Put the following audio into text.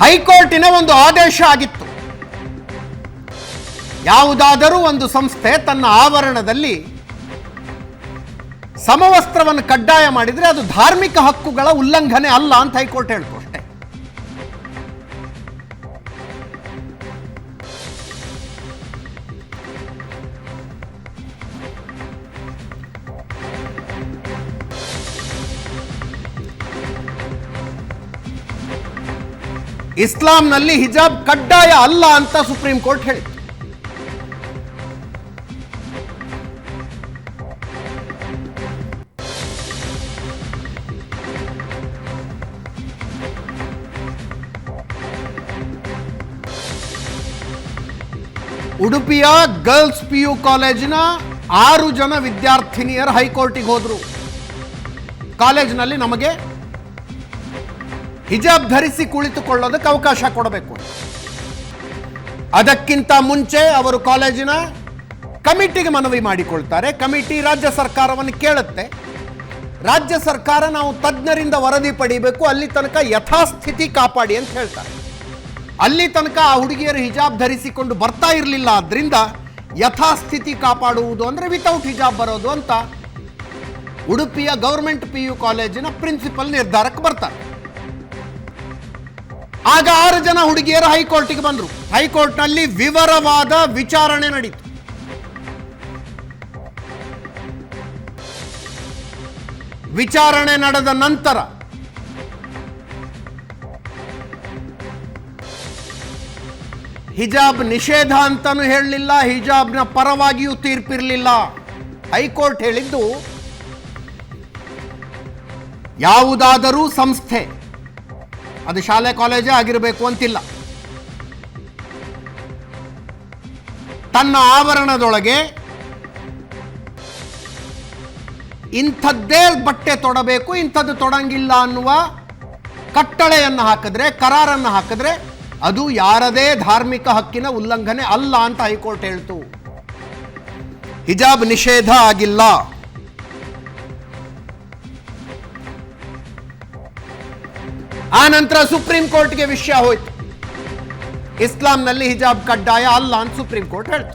ಹೈಕೋರ್ಟಿನ ಒಂದು ಆದೇಶ ಆಗಿತ್ತು. ಯಾವುದಾದರೂ ಒಂದು ಸಂಸ್ಥೆ ತನ್ನ ಆವರಣದಲ್ಲಿ ಸಮವಸ್ತ್ರವನ್ನು ಕಡ್ಡಾಯ ಮಾಡಿದರೆ ಅದು ಧಾರ್ಮಿಕ ಹಕ್ಕುಗಳ ಉಲ್ಲಂಘನೆ ಅಲ್ಲ ಅಂತ ಹೈಕೋರ್ಟ್ ಹೇಳ್ತು. ಇಸ್ಲಾಂನಲ್ಲಿ ಹಿಜಾಬ್ ಕಡ್ಡಾಯ ಅಲ್ಲ ಅಂತ ಸುಪ್ರೀಂ ಕೋರ್ಟ್ ಹೇಳಿತು ಉಡುಪಿಯ ಗರ್ಲ್ಸ್ ಪಿ ಯು ಕಾಲೇಜಿನ ಆರು ಜನ ವಿದ್ಯಾರ್ಥಿನಿಯರು ಹೈಕೋರ್ಟಿಗೆ ಹೋದರು. ಕಾಲೇಜಿನಲ್ಲಿ ನಮಗೆ ಹಿಜಾಬ್ ಧರಿಸಿ ಕುಳಿತುಕೊಳ್ಳೋದಕ್ಕೆ ಅವಕಾಶ ಕೊಡಬೇಕು. ಅದಕ್ಕಿಂತ ಮುಂಚೆ ಅವರು ಕಾಲೇಜಿನ ಕಮಿಟಿಗೆ ಮನವಿ ಮಾಡಿಕೊಳ್ತಾರೆ. ಕಮಿಟಿ ರಾಜ್ಯ ಸರ್ಕಾರವನ್ನು ಕೇಳುತ್ತೆ. ರಾಜ್ಯ ಸರ್ಕಾರ ನಾವು ತಜ್ಞರಿಂದ ವರದಿ ಪಡಿಬೇಕು. ಅಲ್ಲಿ ತನಕ ಯಥಾಸ್ಥಿತಿ ಕಾಪಾಡಿ ಅಂತ ಹೇಳ್ತಾರೆ. ಅಲ್ಲಿ ತನಕ ಆ ಹುಡುಗಿಯರು ಹಿಜಾಬ್ ಧರಿಸಿಕೊಂಡು ಬರ್ತಾ ಇರಲಿಲ್ಲ ಆದ್ರಿಂದ ಯಥಾಸ್ಥಿತಿ ಕಾಪಾಡುವುದು ಅಂದರೆ ವಿತೌಟ್ ಹಿಜಾಬ್ ಬರೋದು ಅಂತ ಉಡುಪಿಯ ಗೌರ್ಮೆಂಟ್ ಪಿ ಯು ಕಾಲೇಜಿನ ಪ್ರಿನ್ಸಿಪಲ್ ನಿರ್ಧಾರಕ್ಕೆ ಬರ್ತಾರೆ. ಆಗ ಆರು ಜನ ಹುಡುಗಿಯರು ಹೈಕೋರ್ಟಿಗೆ ಬಂದರು. ಹೈಕೋರ್ಟ್ನಲ್ಲಿ ವಿವರವಾದ ವಿಚಾರಣೆ ನಡೀತು. ವಿಚಾರಣೆ ನಡೆದ ನಂತರ ಹಿಜಾಬ್ ನಿಷೇಧ ಅಂತಾನು ಹೇಳಲಿಲ್ಲ, ಹಿಜಾಬ್ನ ಪರವಾಗಿಯೂ ತೀರ್ಪಿರಲಿಲ್ಲ. ಹೈಕೋರ್ಟ್ ಹೇಳಿದ್ದು ಯಾವುದಾದರೂ ಸಂಸ್ಥೆ ಅದು ಶಾಲೆ ಕಾಲೇಜೇ ಆಗಿರಬೇಕು ಅಂತಿಲ್ಲ. ತನ್ನ ಆವರಣದೊಳಗೆ ಇಂಥದ್ದೇ ಬಟ್ಟೆ ತೊಡಬೇಕು, ಇಂಥದ್ದು ತೊಡಂಗಿಲ್ಲ ಅನ್ನುವ ಕಟ್ಟಳೆಯನ್ನು ಹಾಕಿದ್ರೆ, ಕರಾರನ್ನು ಹಾಕಿದ್ರೆ ಅದು ಯಾರದೇ ಧಾರ್ಮಿಕ ಹಕ್ಕಿನ ಉಲ್ಲಂಘನೆ ಅಲ್ಲ ಅಂತ ಹೈಕೋರ್ಟ್ ಹೇಳ್ತು. ಹಿಜಾಬ್ ನಿಷೇಧ ಆಗಿಲ್ಲ. ಆ ನಂತರ ಸುಪ್ರೀಂ ಕೋರ್ಟ್ಗೆ ವಿಷಯ ಹೋಯ್ತು ಇಸ್ಲಾಂನಲ್ಲಿ ಹಿಜಾಬ್ ಕಡ್ಡಾಯ ಅಲ್ಲ ಅಂತ ಸುಪ್ರೀಂ ಕೋರ್ಟ್ ಹೇಳ್ತು